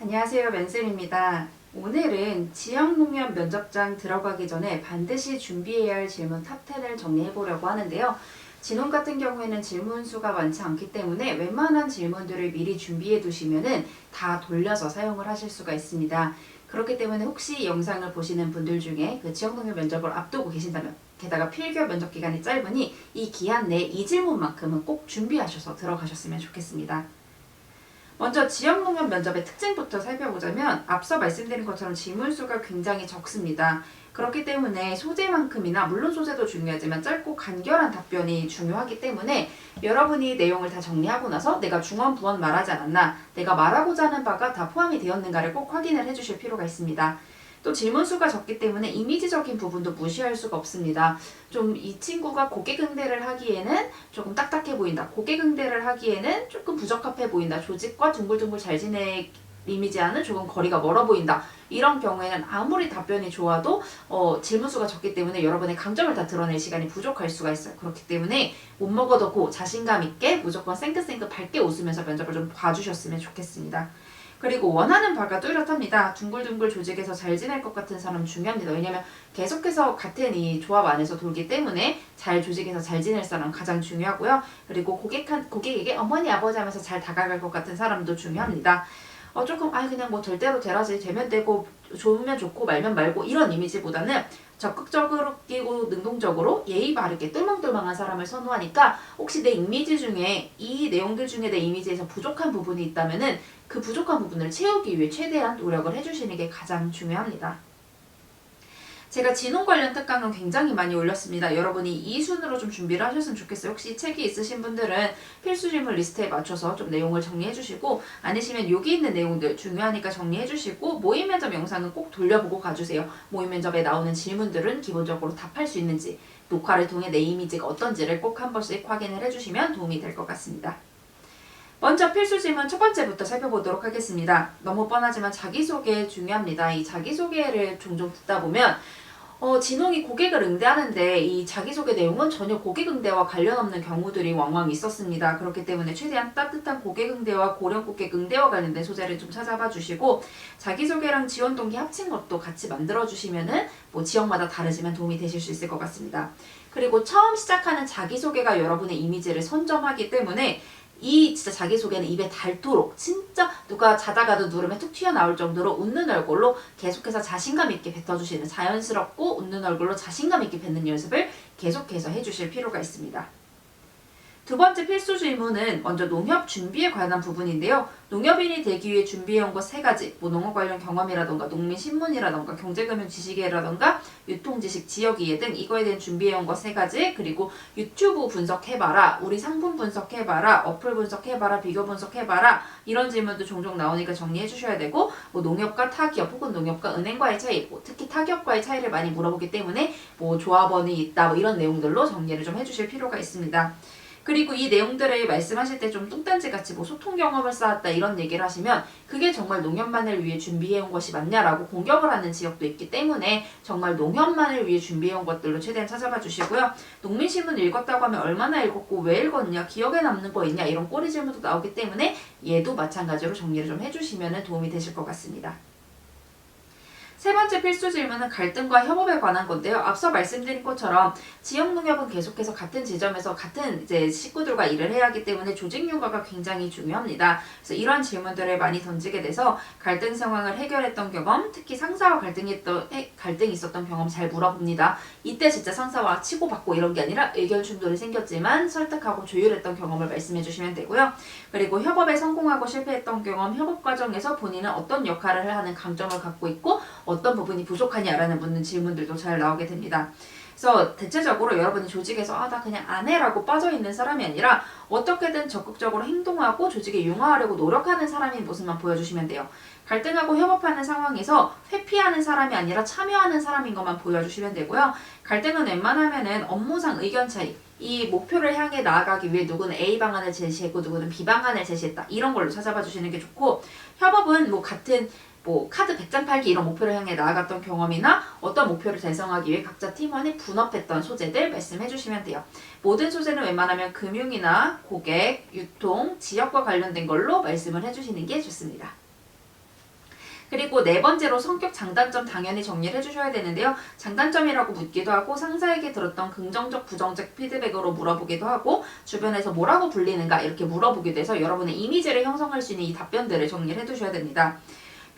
안녕하세요. 맨쌤입니다. 오늘은 지역농협 면접장 들어가기 전에 반드시 준비해야 할 질문 탑 10을 정리해 보려고 하는데요. 진원 같은 경우에는 질문 수가 많지 않기 때문에 웬만한 질문들을 미리 준비해 두시면은 다 돌려서 사용을 하실 수가 있습니다. 그렇기 때문에 혹시 이 영상을 보시는 분들 중에 그 지역농협 면접을 앞두고 계신다면 게다가 필겨 면접 기간이 짧으니 이 기한 내에 이 질문만큼은 꼭 준비하셔서 들어가셨으면 좋겠습니다. 먼저 지역농협 면접의 특징부터 살펴보자면 앞서 말씀드린 것처럼 질문 수가 굉장히 적습니다. 그렇기 때문에 소재만큼이나 물론 소재도 중요하지만 짧고 간결한 답변이 중요하기 때문에 여러분이 내용을 다 정리하고 나서 내가 중원 부원 말하지 않았나 내가 말하고자 하는 바가 다 포함이 되었는가를 꼭 확인을 해주실 필요가 있습니다. 또 질문 수가 적기 때문에 이미지적인 부분도 무시할 수가 없습니다. 좀 이 친구가 고개긍대를 하기에는 조금 딱딱해 보인다. 고개긍대를 하기에는 조금 부적합해 보인다. 조직과 둥글둥글 잘 지내 이미지와는 조금 거리가 멀어 보인다. 이런 경우에는 아무리 답변이 좋아도 어, 질문 수가 적기 때문에 여러분의 강점을 다 드러낼 시간이 부족할 수가 있어요. 그렇기 때문에 못 먹어도 고 자신감 있게 무조건 생긋생긋 밝게 웃으면서 면접을 좀 봐주셨으면 좋겠습니다. 그리고 원하는 바가 뚜렷합니다. 둥글둥글 조직에서 잘 지낼 것 같은 사람 중요합니다. 왜냐면 계속해서 같은 이 조합 안에서 돌기 때문에 잘 조직에서 잘 지낼 사람 가장 중요하고요. 그리고 고객한, 고객에게 어머니 아버지 하면서 잘 다가갈 것 같은 사람도 중요합니다. 어 조금 아 그냥 뭐될 대로 되라지 되면 되고 좋으면 좋고 말면 말고 이런 이미지보다는 적극적으로 끼고 능동적으로 예의 바르게 똘망똘망한 사람을 선호하니까 혹시 내 이미지 중에 이 내용들 중에 내 이미지에서 부족한 부분이 있다면은 그 부족한 부분을 채우기 위해 최대한 노력을 해주시는 게 가장 중요합니다. 제가 진홍 관련 특강은 굉장히 많이 올렸습니다. 여러분이 이 순으로 좀 준비를 하셨으면 좋겠어요. 혹시 책이 있으신 분들은 필수 질문 리스트에 맞춰서 좀 내용을 정리해 주시고 아니시면 여기 있는 내용들 중요하니까 정리해 주시고 모의 면접 영상은 꼭 돌려보고 가주세요. 모의 면접에 나오는 질문들은 기본적으로 답할 수 있는지 녹화를 통해 내 이미지가 어떤지를 꼭 한 번씩 확인을 해주시면 도움이 될 것 같습니다. 먼저 필수 질문 첫 번째부터 살펴보도록 하겠습니다. 너무 뻔하지만 자기소개 중요합니다. 이 자기소개를 종종 듣다 보면 어, 진홍이 고객을 응대하는데 이 자기소개 내용은 전혀 고객 응대와 관련 없는 경우들이 왕왕 있었습니다. 그렇기 때문에 최대한 따뜻한 고객 응대와 고령 고객 응대와 관련된 소재를 좀 찾아봐 주시고 자기소개랑 지원 동기 합친 것도 같이 만들어 주시면은 뭐 지역마다 다르지만 도움이 되실 수 있을 것 같습니다. 그리고 처음 시작하는 자기소개가 여러분의 이미지를 선점하기 때문에 이 진짜 자기소개는 입에 닳도록 진짜 누가 자다가도 누르면 툭 튀어나올 정도로 웃는 얼굴로 계속해서 자신감 있게 뱉어주시는 자연스럽고 웃는 얼굴로 자신감 있게 뱉는 연습을 계속해서 해주실 필요가 있습니다. 두 번째 필수 질문은 먼저 농협 준비에 관한 부분인데요. 농협인이 되기 위해 준비해온 것 세 가지, 뭐 농업 관련 경험이라던가 농민 신문이라던가 경제금융 지식이라던가 유통 지식 지역 이해 등 이거에 대한 준비해온 것 세 가지, 그리고 유튜브 분석해봐라, 우리 상품 분석해봐라, 어플 분석해봐라, 비교 분석해봐라 이런 질문도 종종 나오니까 정리해 주셔야 되고 뭐 농협과 타기업 혹은 농협과 은행과의 차이, 뭐 특히 타기업과의 차이를 많이 물어보기 때문에 뭐 조합원이 있다 뭐 이런 내용들로 정리를 좀 해주실 필요가 있습니다. 그리고 이 내용들을 말씀하실 때 좀 뚱딴지 같이 뭐 소통 경험을 쌓았다 이런 얘기를 하시면 그게 정말 농협만을 위해 준비해온 것이 맞냐라고 공격을 하는 지역도 있기 때문에 정말 농협만을 위해 준비해온 것들로 최대한 찾아봐 주시고요. 농민신문 읽었다고 하면 얼마나 읽었고 왜 읽었냐 기억에 남는 거 있냐 이런 꼬리 질문도 나오기 때문에 얘도 마찬가지로 정리를 좀 해주시면 도움이 되실 것 같습니다. 세 번째 필수 질문은 갈등과 협업에 관한 건데요. 앞서 말씀드린 것처럼 지역 농협은 계속해서 같은 지점에서 같은 이제 식구들과 일을 해야 하기 때문에 조직 육아가 굉장히 중요합니다. 그래서 이런 질문들을 많이 던지게 돼서 갈등 상황을 해결했던 경험, 특히 상사와 갈등했던 갈등이 있었던 경험 잘 물어봅니다. 이때 진짜 상사와 치고받고 이런 게 아니라 의견 충돌이 생겼지만 설득하고 조율했던 경험을 말씀해 주시면 되고요. 그리고 협업에 성공하고 실패했던 경험, 협업 과정에서 본인은 어떤 역할을 하는 강점을 갖고 있고 어떤 부분이 부족하냐라는 묻는 질문들도 잘 나오게 됩니다. 그래서 대체적으로 여러분이 조직에서 아 나 그냥 안 해라고 빠져 있는 사람이 아니라 어떻게든 적극적으로 행동하고 조직에 융화하려고 노력하는 사람인 모습만 보여주시면 돼요. 갈등하고 협업하는 상황에서 회피하는 사람이 아니라 참여하는 사람인 것만 보여주시면 되고요. 갈등은 웬만하면은 업무상 의견 차이, 이 목표를 향해 나아가기 위해 누구는 A 방안을 제시했고 누구는 B 방안을 제시했다. 이런 걸로 찾아봐 주시는 게 좋고 협업은 뭐 같은 뭐 카드 100장 팔기 이런 목표를 향해 나아갔던 경험이나 어떤 목표를 달성하기 위해 각자 팀원이 분업했던 소재들 말씀해 주시면 돼요. 모든 소재는 웬만하면 금융이나 고객, 유통, 지역과 관련된 걸로 말씀을 해 주시는 게 좋습니다. 그리고 네 번째로 성격 장단점 당연히 정리를 해주셔야 되는데요. 장단점이라고 묻기도 하고 상사에게 들었던 긍정적, 부정적 피드백으로 물어보기도 하고 주변에서 뭐라고 불리는가 이렇게 물어보기도 해서 여러분의 이미지를 형성할 수 있는 이 답변들을 정리를 해두셔야 됩니다.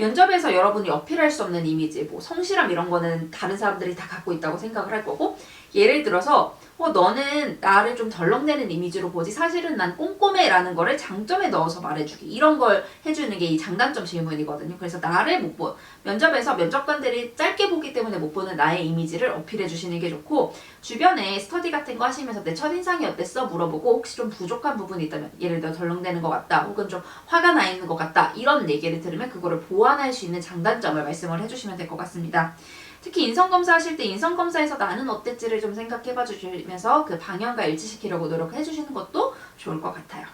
면접에서 여러분이 어필할 수 없는 이미지, 뭐 성실함 이런 거는 다른 사람들이 다 갖고 있다고 생각을 할 거고 예를 들어서 어, 너는 나를 좀 덜렁대는 이미지로 보지 사실은 난 꼼꼼해라는 거를 장점에 넣어서 말해주기 이런 걸 해주는 게 이 장단점 질문이거든요. 그래서 나를 못 보, 면접에서 면접관들이 짧게 보기 때문에 못 보는 나의 이미지를 어필해 주시는 게 좋고 주변에 스터디 같은 거 하시면서 내 첫인상이 어땠어? 물어보고 혹시 좀 부족한 부분이 있다면 예를 들어 덜렁대는 것 같다 혹은 좀 화가 나 있는 것 같다 이런 얘기를 들으면 그거를 보완할 수 있는 장단점을 말씀을 해주시면 될 것 같습니다. 특히 인성검사 하실 때 인성검사에서 나는 어땠지를 좀 생각해 봐 주시면서 그 방향과 일치시키려고 노력해 주시는 것도 좋을 것 같아요.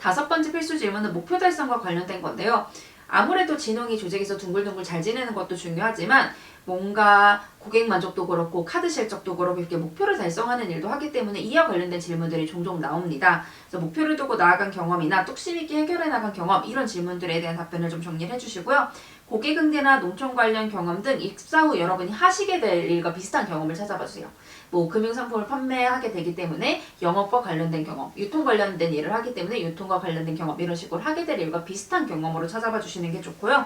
다섯 번째 필수 질문은 목표 달성과 관련된 건데요. 아무래도 진홍이 조직에서 둥글둥글 잘 지내는 것도 중요하지만 뭔가 고객 만족도 그렇고 카드 실적도 그렇고 이렇게 목표를 달성하는 일도 하기 때문에 이와 관련된 질문들이 종종 나옵니다. 그래서 목표를 두고 나아간 경험이나 뚝심 있게 해결해 나간 경험 이런 질문들에 대한 답변을 좀 정리를 해주시고요. 고객 응대나 농촌 관련 경험 등 입사 후 여러분이 하시게 될 일과 비슷한 경험을 찾아봐 주세요. 뭐 금융상품을 판매하게 되기 때문에 영업과 관련된 경험, 유통 관련된 일을 하기 때문에 유통과 관련된 경험 이런 식으로 하게 될 일과 비슷한 경험으로 찾아봐 주시는 게 좋고요.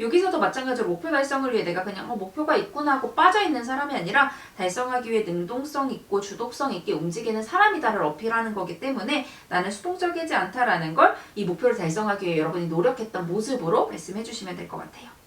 여기서도 마찬가지로 목표 달성을 위해 내가 그냥 어, 목표가 있구나 하고 빠져 있는 사람이 아니라 달성하기 위해 능동성 있고 주도성 있게 움직이는 사람이다를 어필하는 거기 때문에 나는 수동적이지 않다라는 걸 이 목표를 달성하기 위해 여러분이 노력했던 모습으로 말씀해 주시면 될 것 같아요.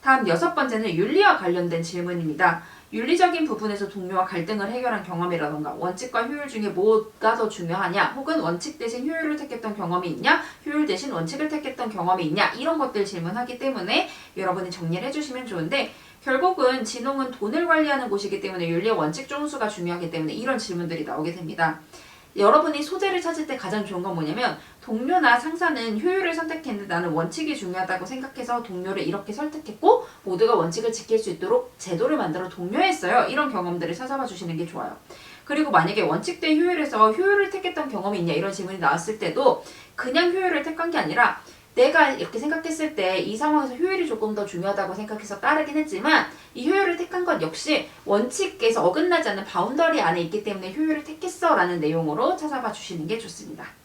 다음 여섯 번째는 윤리와 관련된 질문입니다. 윤리적인 부분에서 동료와 갈등을 해결한 경험이라던가 원칙과 효율 중에 뭐가 더 중요하냐 혹은 원칙 대신 효율을 택했던 경험이 있냐 효율 대신 원칙을 택했던 경험이 있냐 이런 것들 질문하기 때문에 여러분이 정리를 해주시면 좋은데 결국은 진홍은 돈을 관리하는 곳이기 때문에 윤리와 원칙 중수가 중요하기 때문에 이런 질문들이 나오게 됩니다. 여러분이 소재를 찾을 때 가장 좋은 건 뭐냐면 동료나 상사는 효율을 선택했는데 나는 원칙이 중요하다고 생각해서 동료를 이렇게 설득했고 모두가 원칙을 지킬 수 있도록 제도를 만들어 독려했어요. 이런 경험들을 찾아봐 주시는 게 좋아요. 그리고 만약에 원칙 대 효율에서 효율을 택했던 경험이 있냐 이런 질문이 나왔을 때도 그냥 효율을 택한 게 아니라 내가 이렇게 생각했을 때 이 상황에서 효율이 조금 더 중요하다고 생각해서 따르긴 했지만 이 효율을 택한 것 역시 원칙에서 어긋나지 않는 바운더리 안에 있기 때문에 효율을 택했어 라는 내용으로 찾아봐 주시는 게 좋습니다.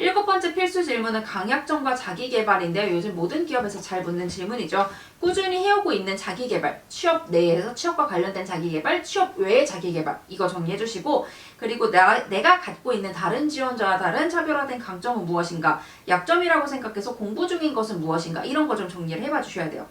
일곱 번째 필수 질문은 강약점과 자기개발인데요. 요즘 모든 기업에서 잘 묻는 질문이죠. 꾸준히 해오고 있는 자기개발, 취업 내에서 취업과 관련된 자기개발, 취업 외의 자기개발 이거 정리해 주시고 그리고 나, 내가 갖고 있는 다른 지원자와 다른 차별화된 강점은 무엇인가, 약점이라고 생각해서 공부 중인 것은 무엇인가 이런 거 좀 정리를 해봐 주셔야 돼요.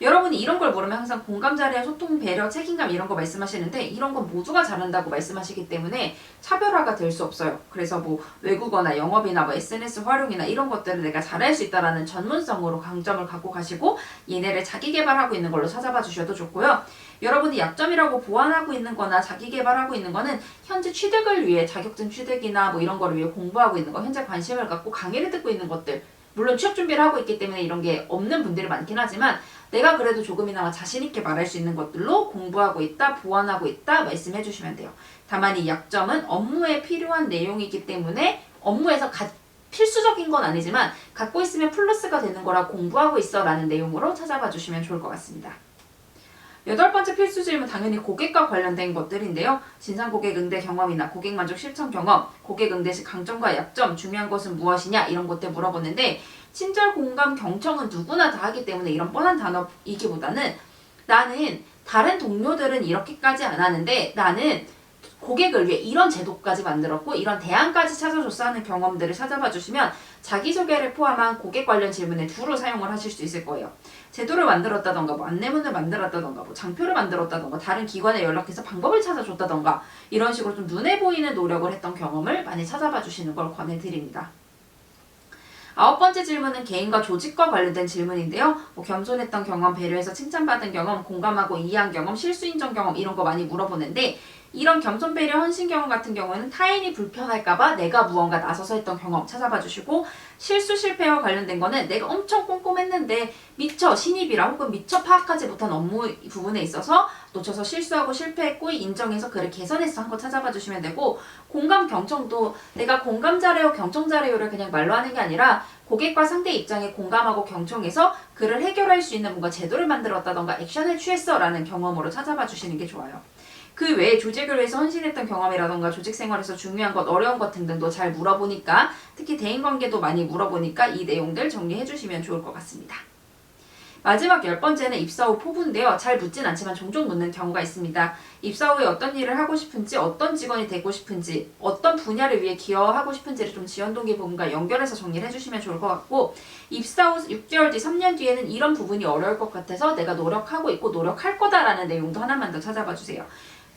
여러분이 이런 걸 모르면 항상 공감 잘해, 소통, 배려, 책임감 이런 거 말씀하시는데 이런 건 모두가 잘한다고 말씀하시기 때문에 차별화가 될 수 없어요. 그래서 뭐 외국어나 영업이나 뭐 SNS 활용이나 이런 것들을 내가 잘할 수 있다라는 전문성으로 강점을 갖고 가시고 얘네를 자기 개발하고 있는 걸로 찾아봐 주셔도 좋고요. 여러분이 약점이라고 보완하고 있는 거나 자기 개발하고 있는 거는 현재 취득을 위해 자격증 취득이나 뭐 이런 거를 위해 공부하고 있는 거, 현재 관심을 갖고 강의를 듣고 있는 것들 물론 취업 준비를 하고 있기 때문에 이런 게 없는 분들이 많긴 하지만 내가 그래도 조금이나마 자신 있게 말할 수 있는 것들로 공부하고 있다, 보완하고 있다 말씀해 주시면 돼요. 다만 이 약점은 업무에 필요한 내용이기 때문에 업무에서 가, 필수적인 건 아니지만 갖고 있으면 플러스가 되는 거라 공부하고 있어 라는 내용으로 찾아봐 주시면 좋을 것 같습니다. 여덟 번째 필수 질문 당연히 고객과 관련된 것들인데요. 진상 고객 응대 경험이나 고객 만족 실천 경험, 고객 응대 시 강점과 약점, 중요한 것은 무엇이냐 이런 것들 물어보는데 친절, 공감, 경청은 누구나 다 하기 때문에 이런 뻔한 단어이기보다는 나는 다른 동료들은 이렇게까지 안 하는데 나는 고객을 위해 이런 제도까지 만들었고 이런 대안까지 찾아줬어 하는 경험들을 찾아봐 주시면 자기소개를 포함한 고객 관련 질문에 두루 사용을 하실 수 있을 거예요. 제도를 만들었다던가 뭐 안내문을 만들었다던가 뭐 장표를 만들었다던가 다른 기관에 연락해서 방법을 찾아줬다던가 이런 식으로 좀 눈에 보이는 노력을 했던 경험을 많이 찾아봐 주시는 걸 권해드립니다. 아홉 번째 질문은 개인과 조직과 관련된 질문인데요. 뭐 겸손했던 경험, 배려해서 칭찬받은 경험, 공감하고 이해한 경험, 실수 인정 경험 이런 거 많이 물어보는데 이런 겸손 배려 헌신 경험 같은 경우는 타인이 불편할까봐 내가 무언가 나서서 했던 경험 찾아봐 주시고 실수 실패와 관련된 거는 내가 엄청 꼼꼼했는데 미처 신입이라 혹은 미처 파악하지 못한 업무 부분에 있어서 놓쳐서 실수하고 실패했고 인정해서 그를 개선해서 한거 찾아봐 주시면 되고 공감 경청도 내가 공감 잘해요 경청 잘해요를 그냥 말로 하는 게 아니라 고객과 상대 입장에 공감하고 경청해서 그를 해결할 수 있는 뭔가 제도를 만들었다던가 액션을 취했어 라는 경험으로 찾아봐 주시는 게 좋아요. 그 외에 조직을 위해서 헌신했던 경험이라던가 조직 생활에서 중요한 것, 어려운 것 등등도 잘 물어보니까 특히 대인 관계도 많이 물어보니까 이 내용들 정리해 주시면 좋을 것 같습니다. 마지막 열 번째는 입사 후 포부인데요. 잘 묻진 않지만 종종 묻는 경우가 있습니다. 입사 후에 어떤 일을 하고 싶은지, 어떤 직원이 되고 싶은지, 어떤 분야를 위해 기여하고 싶은지를 좀 지원 동기 부분과 연결해서 정리를 해주시면 좋을 것 같고, 입사 후 6개월 뒤, 3년 뒤에는 이런 부분이 어려울 것 같아서 내가 노력하고 있고 노력할 거다라는 내용도 하나만 더 찾아봐 주세요.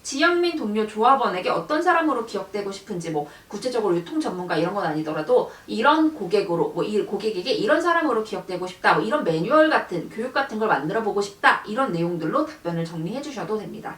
지영민 동료 조합원에게 어떤 사람으로 기억되고 싶은지 뭐 구체적으로 유통 전문가 이런 건 아니더라도 이런 고객으로 뭐 이 고객에게 이런 사람으로 기억되고 싶다 뭐 이런 매뉴얼 같은 교육 같은 걸 만들어 보고 싶다 이런 내용들로 답변을 정리해 주셔도 됩니다.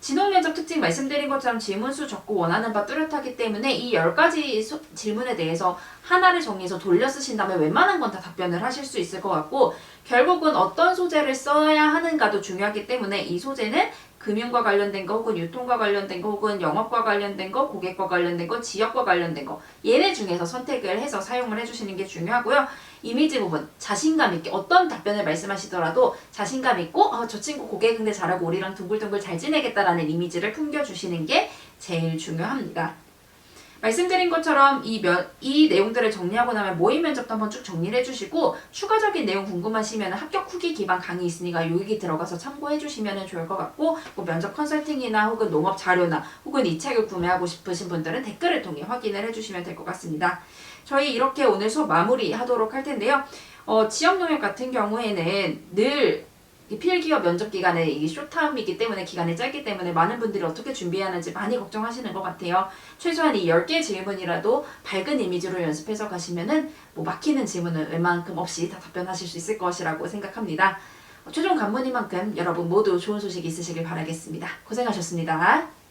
진홍 면접 특징 말씀드린 것처럼 질문수 적고 원하는 바 뚜렷하기 때문에 이 10가지 소- 질문에 대해서 하나를 정리해서 돌려 쓰신 다음에 웬만한 건 다 답변을 하실 수 있을 것 같고 결국은 어떤 소재를 써야 하는가도 중요하기 때문에 이 소재는 금융과 관련된 거 혹은 유통과 관련된 거 혹은 영업과 관련된 거 고객과 관련된 거 지역과 관련된 거 얘네 중에서 선택을 해서 사용을 해주시는 게 중요하고요 이미지 부분 자신감 있게 어떤 답변을 말씀하시더라도 자신감 있고 어, 저 친구 고객 근데 잘하고 우리랑 둥글둥글 잘 지내겠다라는 이미지를 풍겨주시는 게 제일 중요합니다. 말씀드린 것처럼 이, 면, 이 내용들을 정리하고 나면 모의 면접도 한번 쭉 정리를 해주시고 추가적인 내용 궁금하시면 합격 후기 기반 강의 있으니까 여기 들어가서 참고해 주시면 좋을 것 같고 뭐 면접 컨설팅이나 혹은 농업 자료나 혹은 이 책을 구매하고 싶으신 분들은 댓글을 통해 확인을 해주시면 될 것 같습니다. 저희 이렇게 오늘 수업 마무리 하도록 할 텐데요. 어, 지역 농협 같은 경우에는 늘이 필기업 면접 기간에 이게 쇼타임이기 때문에 기간이 짧기 때문에 많은 분들이 어떻게 준비해야 하는지 많이 걱정하시는 것 같아요. 최소한 이 10개 질문이라도 밝은 이미지로 연습해서 가시면은 뭐 막히는 질문은 웬만큼 없이 다 답변하실 수 있을 것이라고 생각합니다. 어, 최종 관문이만큼 여러분 모두 좋은 소식 있으시길 바라겠습니다. 고생하셨습니다.